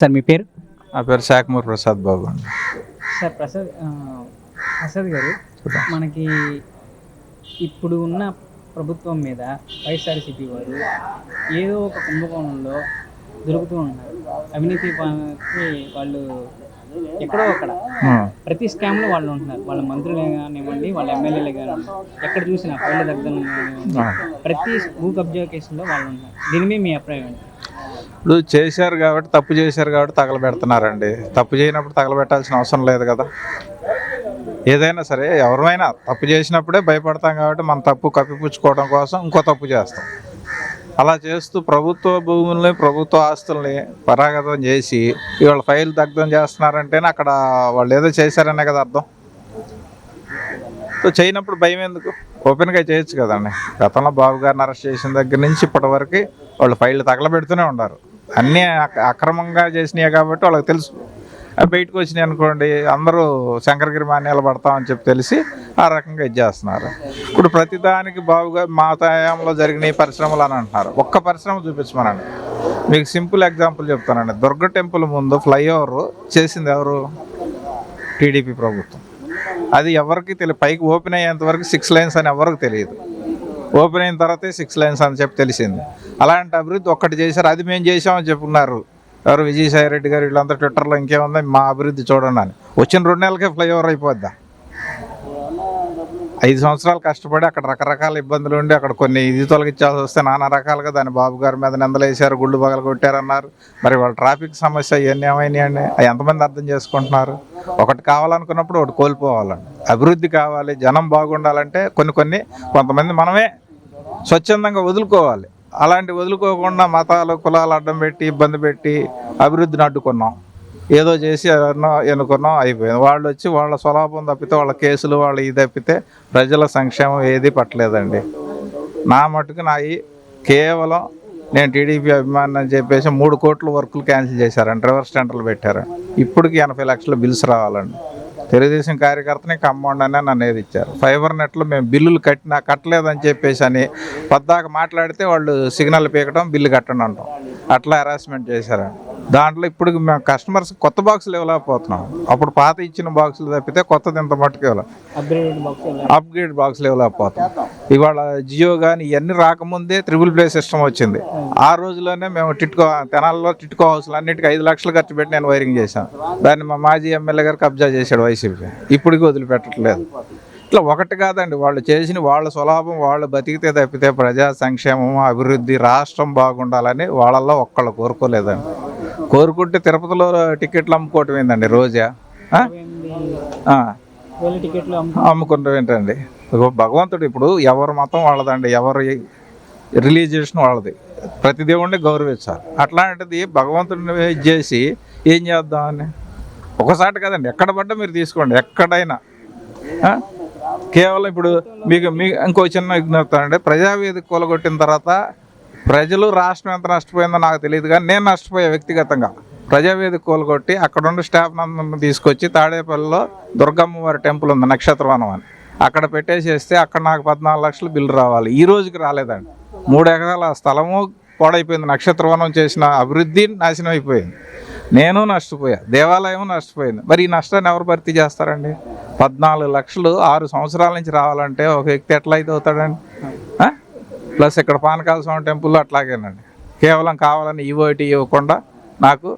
Sir మీ పేరు? నా పేరు శాఖమూరి ప్రసాద్ బాబు అండి. సార్ ప్రసాద్ ఆ, ప్రసాద్ గారు మనకి ఇప్పుడు ఉన్న ప్రభుత్వం మీద వైఎస్ఆర్సీపీ వారు ఏదో ఒక కుంభకోణంలో దొరుకుతూ ఉన్నారు. అవినీతి పాలనకి వాళ్ళు ఎక్కడో అక్కడ ఉం. ప్రతి స్కామ్లో వాళ్ళు ఉంటున్నారు. వాళ్ళ మంత్రులే కానివ్వండి వాళ్ళ ఎమ్మెల్యేలే కానివ్వండి ఎక్కడ చూసినా పళ్ళు దగ్గర కానివ్వండి. ప్రతి భూ కబ్జా కేసులో వాళ్ళు ఉంటున్నారు దీని మీద మీ అభిప్రాయం ఏంటి? ఇప్పుడు చేశారు కాబట్టి తప్పు చేశారు కాబట్టి తగలబెడుతున్నారండి. తప్పు చేయనప్పుడు తగలబెట్టాల్సిన అవసరం లేదు కదా. ఏదైనా సరే ఎవరైనా తప్పు చేసినప్పుడే భయపడతాం కాబట్టి మన తప్పు కప్పిపుచ్చుకోవడం కోసం ఇంకో తప్పు చేస్తాం. అలా చేస్తూ ప్రభుత్వ భూముల్ని ప్రభుత్వ ఆస్తుల్ని పరాగతం చేసి ఇవాళ ఫైల్ దగ్ధం చేస్తున్నారంటేనే అక్కడ వాళ్ళు ఏదో చేశారనే కదా అర్థం. సో చేయనప్పుడు భయం ఎందుకు? ఓపెన్గా చేయొచ్చు కదండి. గతంలో బాబు గారిని అరెస్ట్ చేసిన దగ్గర నుంచి ఇప్పటివరకు వాళ్ళు ఫైళ్ళు తగలబెడుతూనే ఉన్నారు. అన్నీ అక్రమంగా చేసినాయి కాబట్టి వాళ్ళకి తెలుసు. బయటకు వచ్చినాయి అనుకోండి అందరూ శంకరగిరి మాన్యాలు పడతామని చెప్పి తెలిసి ఆ రకంగా ఇది చేస్తున్నారు. ఇప్పుడు ప్రతిదానికి బాబుగా మా తయాంలో జరిగిన పరిశ్రమలు అని అంటున్నారు. ఒక్క పరిశ్రమ చూపించమనండి. మీకు సింపుల్ ఎగ్జాంపుల్ చెప్తానండి. దుర్గ టెంపుల్ ముందు ఫ్లైఓవర్ చేసింది ఎవరు? టీడీపీ ప్రభుత్వం. అది ఎవరికి తెలియదు పైకి ఓపెన్ అయ్యేంత వరకు సిక్స్ లైన్స్ అని ఎవరికి తెలియదు. ఓపెన్ అయిన తర్వాతే సిక్స్ లైన్స్ అని చెప్పి తెలిసింది. అలాంటి అభివృద్ధి ఒక్కటి చేశారు అది మేము చేసామని చెప్పున్నారు. ఎవరు విజయసాయి రెడ్డి గారు వీళ్ళంతా ట్విట్టర్లో ఇంకేముంది మా అభివృద్ధి చూడండి అని. వచ్చిన రెండు నెలలకే ఫ్లైఓవర్ అయిపోద్దా? ఐదు సంవత్సరాలు కష్టపడి అక్కడ రకరకాల ఇబ్బందులు ఉండి అక్కడ కొన్ని ఇది తొలగించాల్సి వస్తే నానా రకాలుగా దాని బాబు గారి మీద నిందలేశారు గుళ్ళు బగలు కొట్టారన్నారు మరి వాళ్ళ ట్రాఫిక్ సమస్య ఇవన్నీ ఏమైనాయండి అవి ఎంతమంది అర్థం చేసుకుంటున్నారు? ఒకటి కావాలనుకున్నప్పుడు ఒకటి కోల్పోవాలండి. అభివృద్ధి కావాలి జనం బాగుండాలంటే కొన్ని కొన్ని కొంతమంది మనమే స్వచ్ఛందంగా వదులుకోవాలి. అలాంటి వదులుకోకుండా మతాలు కులాలు అడ్డం పెట్టి ఇబ్బంది పెట్టి అభివృద్ధిని అడ్డుకున్నాం. ఏదో చేసి ఎన్నో ఎన్నుకున్నాం అయిపోయింది. వాళ్ళు వచ్చి వాళ్ళ స్వలాభం తప్పితే వాళ్ళ కేసులు వాళ్ళు ఇది తప్పితే ప్రజల సంక్షేమం ఏది పట్టలేదండి. నా మటుకు నా ఈ కేవలం నేను టీడీపీ అభిమాని అని చెప్పేసి మూడు కోట్ల వర్కులు క్యాన్సిల్ చేశారండి రివర్స్ టెండర్లు పెట్టారు. ఇప్పటికి ఎనభై లక్షల బిల్స్ రావాలండి. తెలుగుదేశం కార్యకర్తని కమ్మౌండ్ అని నన్ను ఏది ఇచ్చారు. ఫైబర్ నెట్లో మేము బిల్లులు కట్టినా కట్టలేదని చెప్పేసి అని పద్దాక మాట్లాడితే వాళ్ళు సిగ్నల్ పీకడం బిల్లు కట్టండి అంటాం అట్లా హెరాస్మెంట్ చేశారండి. దాంట్లో ఇప్పుడు మేము కస్టమర్స్ కొత్త బాక్సులు ఇవ్వలేకపోతున్నాం. అప్పుడు పాత ఇచ్చిన బాక్సులు తప్పితే కొత్తది ఇంత మట్టుకు బాక్స్ అప్గ్రేడ్ బాక్స్లు ఇవ్వలేకపోతాం ఇవాళ జియో కానీ ఇవన్నీ రాకముందే త్రిబుల్ ప్లే సిస్టమ్ వచ్చింది. ఆ రోజులోనే మేము టిట్కో తెనాల్లో టిట్కో హౌస్లు అన్నిటికీ ఐదు లక్షలు ఖర్చు పెట్టి నేను వైరింగ్ చేశాను. దాన్ని మా మాజీ ఎమ్మెల్యే గారు కబ్జా చేశాడు వైసీపీ ఇప్పటికీ వదిలిపెట్టట్లేదు. ఇట్లా ఒకటి కాదండి వాళ్ళు చేసిన వాళ్ళ స్వలాభం వాళ్ళు బతికితే తప్పితే ప్రజా సంక్షేమం అభివృద్ధి రాష్ట్రం బాగుండాలని వాళ్ళల్లో ఒక్కళ్ళు కోరుకోలేదండి. కోరుకుంటే తిరుపతిలో టికెట్లు అమ్ముకోవటం ఏందండి? రోజా? అమ్ముకుంటాం ఏంటండి? భగవంతుడు ఇప్పుడు ఎవరి మతం వాళ్ళదండి. ఎవరి రిలీజియన్ వాళ్ళది. ప్రతి దేవుడిని గౌరవించాలి. అట్లాంటిది భగవంతుడిని చేసి ఏం చేద్దామని? ఒకసారి కదండి. ఎక్కడ పడ్డా మీరు తీసుకోండి. ఎక్కడైనా? కేవలం ఇప్పుడు మీకు మీ ఇంకో చిన్న విజ్ఞప్తి అంటే ప్రజావేదిక కూలగొట్టిన తర్వాత ప్రజలు రాష్ట్రం ఎంత నష్టపోయిందో నాకు తెలియదు కానీ నేను నష్టపోయా వ్యక్తిగతంగా ప్రజావేదిక కోలుగొట్టి అక్కడ ఉన్న స్టాఫ్ నందరిని తీసుకొచ్చి తాడేపల్లిలో దుర్గమ్మవారి టెంపుల్ ఉంది నక్షత్రవనం అని. అక్కడ పెట్టేసేస్తే అక్కడ నాకు పద్నాలుగు లక్షలు బిల్లు రావాలి. ఈ రోజుకి రాలేదండి. మూడు ఎకరాల స్థలము పాడైపోయింది. నక్షత్రవనం చేసిన అభివృద్ధి నాశనం అయిపోయింది. నేను నష్టపోయా. దేవాలయం నష్టపోయింది. మరి ఈ నష్టాన్ని ఎవరు భర్తీ చేస్తారండి? పద్నాలుగు లక్షలు ఆరు సంవత్సరాల నుంచి రావాలంటే ఒక వ్యక్తి ఎట్లా అయితే అవుతాడండి ప్లస్ ఇక్కడ పానకాల స్వామి టెంపుల్లో అట్లాగేనండి. కేవలం కావాలని ఈవోటి ఇవ్వకుండా నాకు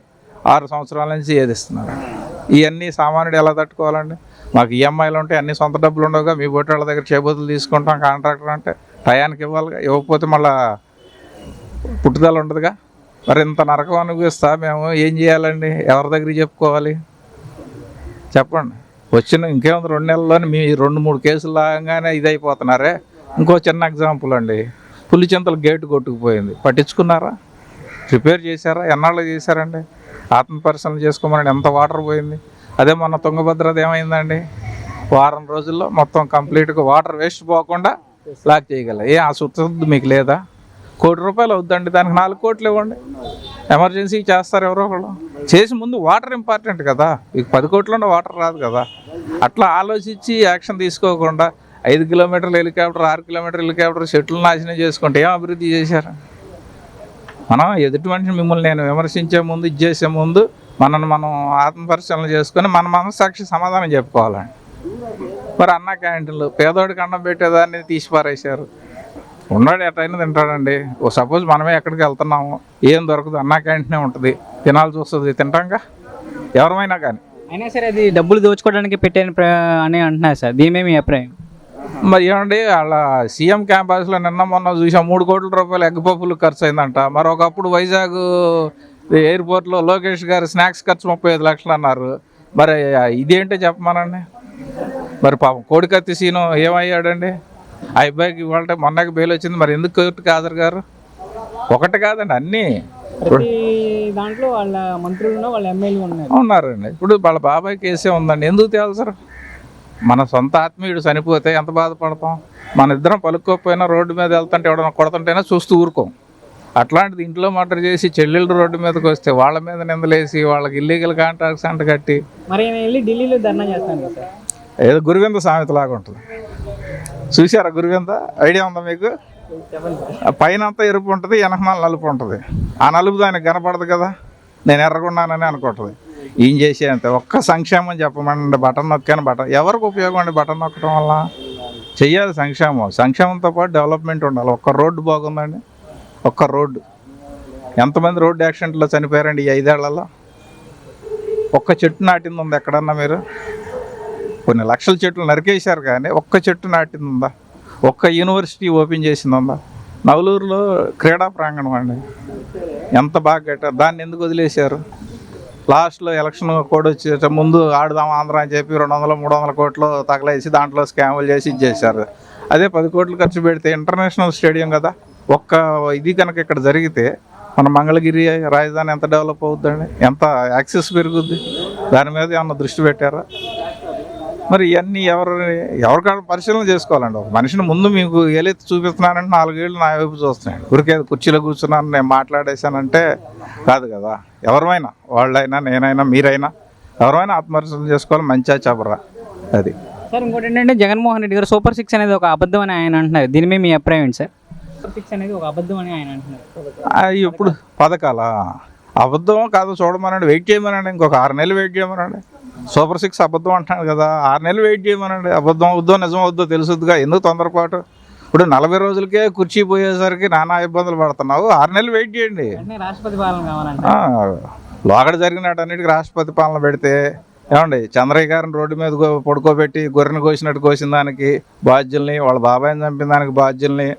ఆరు సంవత్సరాల నుంచి ఏదిస్తున్నారు ఇవన్నీ సామాన్యుడు ఎలా తట్టుకోవాలండి? మాకు ఈఎంఐలు ఉంటాయి అన్ని సొంత డబ్బులు ఉండవుగా మీ బొట్టి వాళ్ళ దగ్గర చేబుతులు తీసుకుంటాం కాంట్రాక్టర్ అంటే టయానికి ఇవ్వాలిగా. ఇవ్వకపోతే మళ్ళా పుట్టుదల ఉండదుగా. మరి ఇంత నరకం అనుభవిస్తా మేము ఏం చేయాలండి? ఎవరి దగ్గర చెప్పుకోవాలి? చెప్పండి. వచ్చిన ఇంకేముంది రెండు నెలల్లోనే మీ రెండు మూడు కేసులు లాగానే ఇది అయిపోతున్నారే ఇంకో చిన్న ఎగ్జాంపుల్ అండి. పులిచింతల గేటు కొట్టుకుపోయింది. పట్టించుకున్నారా? రిపేర్ చేశారా? ఎన్నాళ్ళు చేశారండి? ఆత్మ పరిశీలన చేసుకోమని ఎంత వాటర్ పోయింది? అదే మొన్న తుంగభద్రది ఏమైందండి? వారం రోజుల్లో మొత్తం కంప్లీట్గా వాటర్ వేస్ట్ పోకుండా లాక్ చేయగల. ఏ ఆ సుత్తు మీకు లేదా? కోటి రూపాయలు అవుద్దండి. దానికి నాలుగు కోట్లు ఇవ్వండి. ఎమర్జెన్సీ చేస్తారు ఎవరో ఒకళ్ళు. చేసి ముందు వాటర్ ఇంపార్టెంట్ కదా. మీకు పది కోట్ల వాటర్ రాదు కదా. అట్లా ఆలోచించి యాక్షన్ తీసుకోకుండా ఐదు కిలోమీటర్ల హెలికాప్టర్ ఆరు కిలోమీటర్ల హెలికాప్టర్ చెట్లు నాశనం చేసుకుంటే ఏం అభివృద్ధి చేశారు? మనం ఎదుటి మనిషి మిమ్మల్ని నేను విమర్శించే ముందు ఇది చేసే ముందు మనల్ని మనం ఆత్మపరిశీలన చేసుకొని మన మనస్సాక్షి సమాధానం చెప్పుకోవాలండి. మరి అన్న క్యాంటీన్లు పేదోడికి అన్నం పెట్టేదాన్ని తీసి పారేశారు ఉన్నాడు ఎటైనా తింటాడండి. ఓ సపోజ్ మనమే ఎక్కడికి వెళ్తున్నాము ఏం దొరకదు అన్న క్యాంటీనే ఉంటుంది. తినాల్సి వస్తుంది. తింటాంగా? ఎవరమైనా కానీ. అయినా సరే అది డబ్బులు దోచుకోవడానికి పెట్టాను అని అంటున్నారు సార్. దీని మీ అభిప్రాయం? మరి ఏమండి వాళ్ళ సీఎం క్యాంపస్లో నిన్న మొన్న చూసాం మూడు కోట్ల రూపాయలు ఎగ్ పప్పులు ఖర్చు అయిందంట మరి ఒకప్పుడు వైజాగ్ ఎయిర్పోర్ట్లో లోకేష్ గారు స్నాక్స్ ఖర్చు ముప్పై ఐదు లక్షలు అన్నారు. మరి ఇదేంటో చెప్పమనండి. మరి పాపం కోడికత్తి సీను ఏమయ్యాడండి? ఆ అబ్బాయికి ఇవాళ మొన్నకి బెయిల్ వచ్చింది మరి ఎందుకు కోర్టుకి హాజరు గారు? ఒకటి కాదండి అన్నీ. దాంట్లో వాళ్ళ మంత్రులు వాళ్ళ ఎమ్మెల్యే ఉన్నారు. ఉన్నారండి. ఇప్పుడు వాళ్ళ బాబాయ్ కేసే ఉందండి. ఎందుకు తేల్సరు మన సొంత ఆత్మీయుడు చనిపోతే ఎంత బాధపడతాం? మన ఇద్దరం పలుక్కోకపోయినా రోడ్డు మీద వెళ్తుంటే ఎవడన్నా కొడుతుంటేనే చూస్తూ ఊరుకోం. అట్లాంటిది ఇంట్లో మర్డర్ చేసి చెల్లెళ్ళు రోడ్డు మీదకి వస్తే వాళ్ళ మీద నిందలేసి వాళ్ళకి ఇల్లీగల్ కాంట్రాక్ట్స్ అంట కట్టి. మరి ఢిల్లీలో ధర్నా చేస్తాను ఏదో గురువింద సామెత లాగా ఉంటుంది. చూసారా గురువింద? ఐడియా ఉందా మీకు? పైన అంతా ఎరుపు ఉంటుంది వెనకమాల నలుపు ఉంటుంది. ఆ నలుపు దానికి కనపడదు కదా. నేను ఎర్రగొన్నానని అనుకుంటుంది. ఏం చేసేయంటే ఒక్క సంక్షేమం చెప్పమండి బటన్ నొక్కాను బటన్ ఎవరికి ఉపయోగం అండి బటన్ నొక్కడం వల్ల? చెయ్యాలి సంక్షేమం. సంక్షేమంతో పాటు డెవలప్మెంట్ ఉండాలి. ఒక్క రోడ్డు బాగుందండి. ఒక్క రోడ్డు. ఎంతమంది రోడ్డు యాక్సిడెంట్లో చనిపోయారండి ఈ ఐదేళ్ళలో? ఒక్క చెట్టు నాటింది ఉంది ఎక్కడన్నా మీరు? కొన్ని లక్షల చెట్లు నరికేశారు కానీ ఒక్క చెట్టు నాటింది ఉందా? ఒక్క యూనివర్సిటీ ఓపెన్ చేసింది ఉందా? నవలూరులో క్రీడా ప్రాంగణం అండి. ఎంత బాగా కట్టారు? దాన్ని ఎందుకు వదిలేశారు? లాస్ట్లో ఎలక్షన్ కోడ్ వచ్చే ముందు ఆడుదాం ఆంధ్ర అని చెప్పి రెండు వందల మూడు వందల కోట్లు తగలేసి దాంట్లో స్కాములు చేసి ఇచ్చేసారు అదే పది కోట్లు ఖర్చు పెడితే ఇంటర్నేషనల్ స్టేడియం కదా ఒక్క ఇది కనుక ఇక్కడ జరిగితే మన మంగళగిరి రాజధాని ఎంత డెవలప్ అవుతుందండి ఎంత యాక్సెస్ పెరుగుద్ది? దాని మీద ఏమన్నా దృష్టి పెట్టారా? మరి ఇవన్నీ ఎవరు ఎవరికాడ పరిశీలన చేసుకోవాలండి. ఒక మనిషిని ముందు మీకు ఏలైతే చూపిస్తున్నానంటే నాలుగేళ్ళు నా వైపు చూస్తున్నాడు ఊరికే కుర్చీలో కూర్చున్నాను నేను మాట్లాడేశానంటే కాదు కదా. ఎవరైనా వాళ్ళైనా నేనైనా మీరైనా ఎవరైనా ఆత్మపరిశీలన చేసుకోవాలి మంచిగా చెప్పరా అది. సార్ ఇంకోటి ఏంటంటే జగన్మోహన్ రెడ్డి గారు సూపర్ సిక్స్ అనేది ఒక అబద్ధం అని ఆయన అంటున్నారు. దీని మీద మీ అభిప్రాయం ఏంటి సార్? సూపర్ సిక్స్ అనేది ఒక అబద్ధం అని ఆయన అంటున్నారు. ఇప్పుడు పథకాలా? అబద్ధం కాదు చూడమనండి వెయిట్ చేయమనండి ఇంకొక ఆరు నెలలు వెయిట్ చేయమనండి. సూపర్ సిక్స్ అబద్ధం అంటున్నాడు కదా. ఆరు నెలలు వెయిట్ చేయమనండి. అబద్ధం అవుద్దో నిజం అవుద్దో తెలుసుద్దిగా. ఎందుకు తొందరపాటు? ఇప్పుడు నలభై రోజులకే కుర్చీ పోయేసరికి నానా ఇబ్బందులు పడుతున్నావు. ఆరు నెలలు వెయిట్ చేయండి. ఆ, లోగడ జరిగినట్టన్నిటికీ రాష్ట్రపతి పాలన పెడితే ఏమండి చంద్రయ్య గారిని రోడ్డు మీద పడుకోబెట్టి గొర్రెను కోసినట్టు కోసిన దానికి బాధ్యుల్ని వాళ్ళ బాబాయిని చంపిన దానికి బాధ్యుల్ని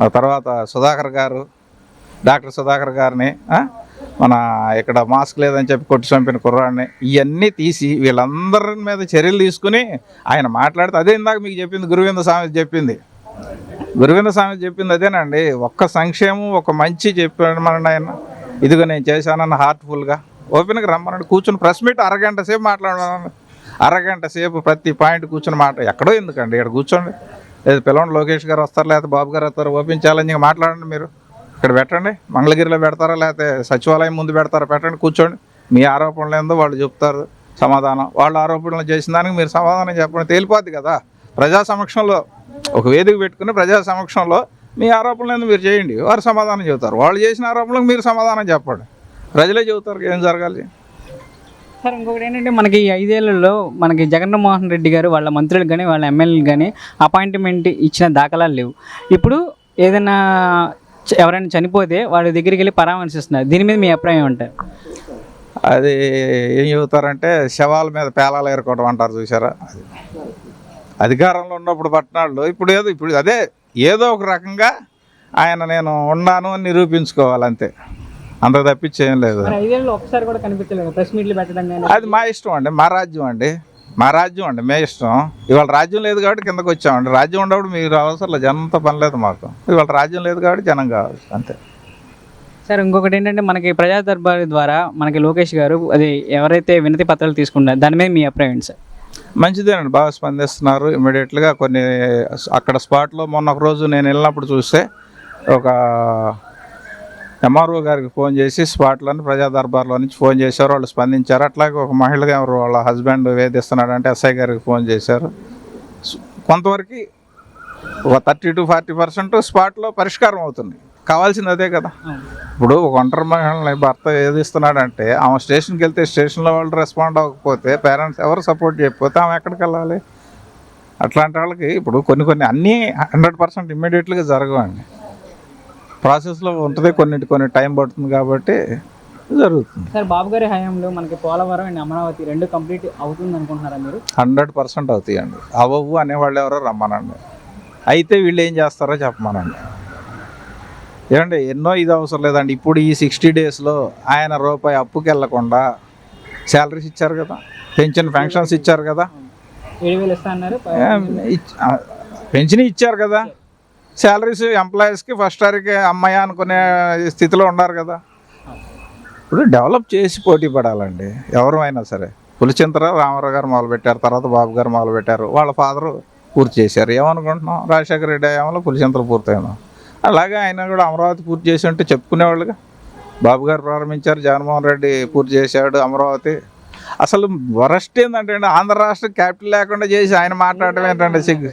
ఆ తర్వాత సుధాకర్ గారు డాక్టర్ సుధాకర్ గారిని మన ఇక్కడ మాస్క్ లేదని చెప్పి కొట్టి చంపిన కుర్రాడిని ఇవన్నీ తీసి వీళ్ళందరి మీద చర్యలు తీసుకుని ఆయన మాట్లాడితే అదే ఇందాక మీకు చెప్పింది గురువింద స్వామి చెప్పింది. గురువింద స్వామి చెప్పింది అదేనండి. ఒక్క సంక్షేమం ఒక మంచి చెప్పామనండి ఆయన ఇదిగో నేను చేశానన్న హార్ట్ఫుల్గా ఓపెన్గా రమ్మనండి. కూర్చుని ప్రెస్ మీట్ అరగంట సేపు మాట్లాడమనండి. అరగంట సేపు ప్రతి పాయింట్ కూర్చుని మాట ఎక్కడో ఎందుకండి? ఇక్కడ కూర్చోండి. లేదు పిల్లలు లోకేష్ గారు వస్తారు లేకపోతే బాబు గారు వస్తారు. ఓపెన్ ఛాలెంజింగ్ మాట్లాడండి మీరు. ఇక్కడ పెట్టండి. మంగళగిరిలో పెడతారా? లేకపోతే సచివాలయం ముందు పెడతారా? పెట్టండి. కూర్చోండి. మీ ఆరోపణలు ఏందో వాళ్ళు చెప్తారు. సమాధానం. వాళ్ళ ఆరోపణలు చేసిన దానికి మీరు సమాధానం చెప్పండి. తేలిపోద్ది కదా. ప్రజా సమక్షంలో ఒక వేదిక పెట్టుకుని ప్రజా సమక్షంలో మీ ఆరోపణలు మీరు చేయండి. వారు సమాధానం చెబుతారు. వాళ్ళు చేసిన ఆరోపణలకు మీరు సమాధానం చెప్పండి. ప్రజలే చెబుతారు ఏం జరగాలి? సార్ ఇంకొకటి ఏంటంటే మనకి ఈ ఐదేళ్ళలో మనకి జగన్మోహన్ రెడ్డి గారు వాళ్ళ మంత్రులకు కానీ వాళ్ళ ఎమ్మెల్యేలు కానీ అపాయింట్మెంట్ ఇచ్చిన దాఖలాలు లేవు. ఇప్పుడు ఏదైనా ఎవరైనా చనిపోతే వాళ్ళ దగ్గరికి వెళ్ళి పరామర్శిస్తున్నారు. దీని మీద మీ అభిప్రాయం ఉంటారు అది ఏం చెబుతారంటే శవాల మీద పేలాలు ఏరుకోవడం అంటారు చూసారా అది అధికారంలో ఉన్నప్పుడు పట్టణాల్లో ఇప్పుడు ఏదో ఇప్పుడు అదే ఏదో ఒక రకంగా ఆయన నేను ఉన్నాను అని నిరూపించుకోవాలి అంతే తప్పించేం లేదు. అది మా ఇష్టం అండి మా రాజ్యం అండి. మా రాజ్యం అండి మే ఇష్టం. ఇవాళ రాజ్యం లేదు కాబట్టి కిందకు వచ్చామండి. రాజ్యం ఉన్నప్పుడు మీరు అవసరం జనంతో పని లేదు మాకు. ఇవాళ రాజ్యం లేదు కాబట్టి జనం కావాలి అంతే. సార్ ఇంకొకటి ఏంటంటే మనకి ప్రజా దర్బార్ ద్వారా మనకి లోకేష్ గారు అది ఎవరైతే వినతి పత్రాలు తీసుకున్నారో దాని మీద మీ అభిప్రాయం సార్? మంచిదేనండి బాగా స్పందిస్తున్నారు. ఇమీడియట్గా కొన్ని అక్కడ స్పాట్లో మొన్న ఒక రోజు నేను వెళ్ళినప్పుడు చూస్తే ఒక ఎంఆర్ఓ గారికి ఫోన్ చేసి స్పాట్లోని ప్రజా దర్బార్లో నుంచి ఫోన్ చేశారు వాళ్ళు స్పందించారు. అట్లాగే ఒక మహిళ ఎవరు వాళ్ళ హస్బెండ్ వేధిస్తున్నాడంటే ఎస్ఐ గారికి ఫోన్ చేశారు. కొంతవరకు ఒక థర్టీ టు ఫార్టీ పర్సెంట్ స్పాట్లో పరిష్కారం అవుతుంది. కావాల్సింది అదే కదా. ఇప్పుడు ఒక ఒంటరి మహిళని భర్త ఏది ఇస్తున్నాడంటే ఆమె స్టేషన్కి వెళ్తే స్టేషన్లో వాళ్ళు రెస్పాండ్ అవ్వకపోతే పేరెంట్స్ ఎవరు సపోర్ట్ చేయకపోతే ఆమె ఎక్కడికి వెళ్ళాలి? అట్లాంటి వాళ్ళకి ఇప్పుడు కొన్ని కొన్ని అన్నీ హండ్రెడ్ పర్సెంట్ ఇమ్మీడియట్గా జరగవండి. ప్రాసెస్లో ఉంటుంది కొన్నిటి కొన్ని టైం పడుతుంది కాబట్టి జరుగుతుంది. సార్ బాబు గారి హయాంలో మనకి పోలవరం అండ్ అమరావతి రెండు కంప్లీట్ అవుతుంది అనుకుంటున్నారా మీరు? హండ్రెడ్ పర్సెంట్ అవుతాయండి. అవ్వవు అనేవాళ్ళు ఎవరో రమ్మనండి. అయితే వీళ్ళు ఏం చేస్తారో చెప్పమనండి. ఏమండి ఎన్నో ఇది అవసరం లేదండి. ఇప్పుడు ఈ సిక్స్టీ డేస్లో ఆయన రూపాయి అప్పుకి వెళ్ళకుండా శాలరీస్ ఇచ్చారు కదా? పెన్షన్ ఫంక్షన్స్ ఇచ్చారు కదా? పెన్షన్ ఇచ్చారు కదా? శాలరీస్ ఎంప్లాయీస్కి ఫస్ట్ తారీఖు అమ్మాయి అనుకునే స్థితిలో ఉన్నారు కదా. ఇప్పుడు డెవలప్ చేసి పోటీ పడాలండి. ఎవరు అయినా సరే. పులిచింతరావు రామారావు గారు మొదలుపెట్టారు తర్వాత బాబు గారు మొదలుపెట్టారు. వాళ్ళ ఫాదరు పూర్తి చేశారు. ఏమనుకుంటున్నాం? రాజశేఖర రెడ్డి అయ్యామలో పులిచింతలు పూర్తయినా అలాగే ఆయన కూడా అమరావతి పూర్తి చేసి ఉంటే చెప్పుకునేవాళ్ళుగా. బాబు గారు ప్రారంభించారు జగన్మోహన్ రెడ్డి పూర్తి చేశాడు అమరావతి. అసలు వరస్ట్ ఏంటంటే ఆంధ్ర రాష్ట్ర క్యాపిటల్ లేకుండా చేసి ఆయన మాట్లాడటం ఏంటంటే సిగ్గు?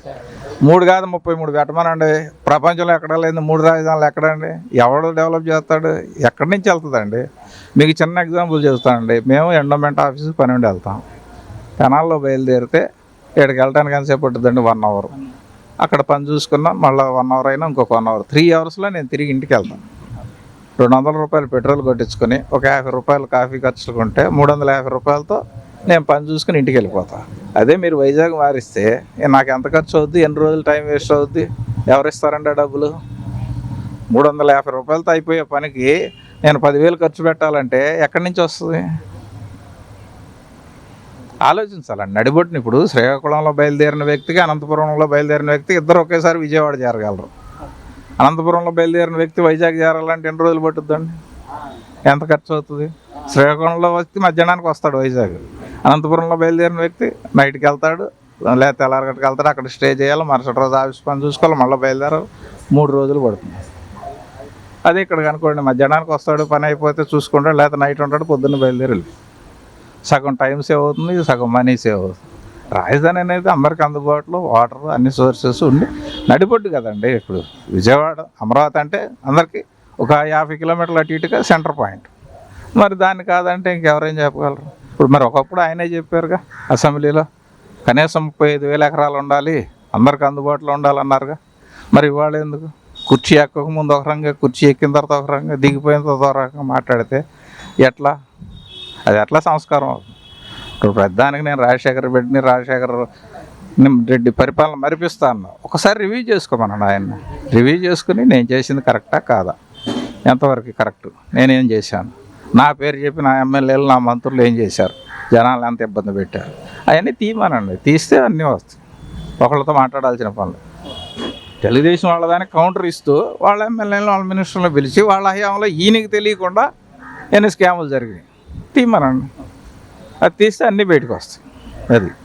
మూడు కాదు ముప్పై మూడు పెట్టమనండి. ప్రపంచంలో ఎక్కడ లేదు మూడు రాజధానులు ఎక్కడండి? ఎవడు డెవలప్ చేస్తాడు? ఎక్కడి నుంచి వెళ్తుందండి? మీకు చిన్న ఎగ్జాంపుల్ చెప్తానండి. మేము ఎండోమెంట్ ఆఫీస్ పని ఉండి వెళ్తాం. పెనాల్లో బయలుదేరితే ఇక్కడికి వెళ్ళడానికి ఎంతసేపు పట్టుద్దండి? One hour. అక్కడ పని చూసుకున్నాం. మళ్ళీ వన్ అవర్ అయినా ఇంకొక వన్ అవర్. త్రీ అవర్స్లో నేను తిరిగి ఇంటికి వెళ్తాను. రెండు వందల రూపాయలు పెట్రోల్ కొట్టించుకొని ఒక యాభై రూపాయలు కాఫీ ఖర్చుకుంటే మూడు వందల యాభై రూపాయలతో నేను పని చూసుకుని ఇంటికి వెళ్ళిపోతా. అదే మీరు వైజాగ్ మారిస్తే నాకు ఎంత ఖర్చు అవుద్ది? ఎన్ని రోజులు టైం వేస్ట్ అవుద్ది? ఎవరు ఆ డబ్బులు? మూడు వందల యాభై రూపాయలతో అయిపోయే పనికి నేను పదివేలు ఖర్చు పెట్టాలంటే ఎక్కడి నుంచి వస్తుంది? ఆలోచించాలండి. నడిబొట్టుని ఇప్పుడు శ్రీకాకుళంలో బయలుదేరిన వ్యక్తికి అనంతపురంలో బయలుదేరిన వ్యక్తి ఇద్దరు ఒకేసారి విజయవాడ చేరగలరు. అనంతపురంలో బయలుదేరిన వ్యక్తి వైజాగ్ చేరాలంటే ఎన్ని రోజులు పట్టుద్దండి? ఎంత ఖర్చు అవుతుంది? శ్రీకాకుళంలో వ్యక్తి మధ్యాహ్నానికి వస్తాడు వైజాగ్. అనంతపురంలో బయలుదేరిన వ్యక్తి నైట్కి వెళ్తాడు లేదా తెల్లారగట్టుకు వెళ్తాడు అక్కడ స్టే చేయాలి మరుసటి రోజు ఆఫీస్ పని చూసుకోవాలి మళ్ళీ బయలుదేరాలి. మూడు రోజులు పడుతుంది. అదే ఇక్కడ కనుకోండి మధ్యాహ్నానికి వస్తాడు పని అయిపోతే చూసుకుంటాడు లేకపోతే నైట్ ఉంటాడు పొద్దున్న బయలుదేరి సగం టైం సేవ్ అవుతుంది సగం మనీ సేవ్ అవుతుంది. రాజధాని అనేది అందరికి అందుబాటులో వాటర్ అన్ని సోర్సెస్ ఉండి నడిపొడ్డు కదండి ఇప్పుడు. విజయవాడ అమరావతి అంటే అందరికీ ఒక యాభై కిలోమీటర్ల అటు ఇటుగా సెంటర్ పాయింట్. మరి దాన్ని కాదంటే ఇంకెవరేం చెప్పగలరు? ఇప్పుడు మరి ఒకప్పుడు ఆయనే చెప్పారుగా అసెంబ్లీలో కనీసం ముప్పై ఐదు వేల ఎకరాలు ఉండాలి అందరికి అందుబాటులో ఉండాలన్నారుగా. మరి ఇవాళ ఎందుకు? కుర్చీ ఎక్కక ముందు ఒక రంగా కుర్చీ ఎక్కిన తర్వాత ఒక రంగా దిగిపోయిన తర్వాత ఒక రకంగా మాట్లాడితే ఎట్లా? అది ఎట్లా సంస్కారం అవుతుంది? ఇప్పుడు ప్రధానికి నేను రాజశేఖర రెడ్డిని రాజశేఖర రెడ్డి పరిపాలన మరిపిస్తా అన్నా. ఒకసారి రివ్యూ చేసుకోమన్నాను ఆయన రివ్యూ చేసుకుని నేను చేసింది కరెక్టా కాదా? ఎంతవరకు కరెక్ట్? నేనేం చేశాను? నా పేరు చెప్పి నా ఎమ్మెల్యేలు నా మంత్రులు ఏం చేశారు? జనాలు ఎంత ఇబ్బంది పెట్టారు? అవన్నీ తీయమనండి. తీస్తే అన్నీ వస్తాయి. ఒకళ్ళతో మాట్లాడాల్సిన పనులు. తెలుగుదేశం వాళ్ళ దానికి కౌంటర్ ఇస్తూ వాళ్ళ ఎమ్మెల్యేలు వాళ్ళ మినిస్టర్లు పిలిచి వాళ్ళ హయాంలో ఈయనకి తెలియకుండా ఎన్ని స్కాములు జరిగినాయి? తీయమనండి. అది తీస్తే అన్నీ బయటకు వస్తాయి. అది.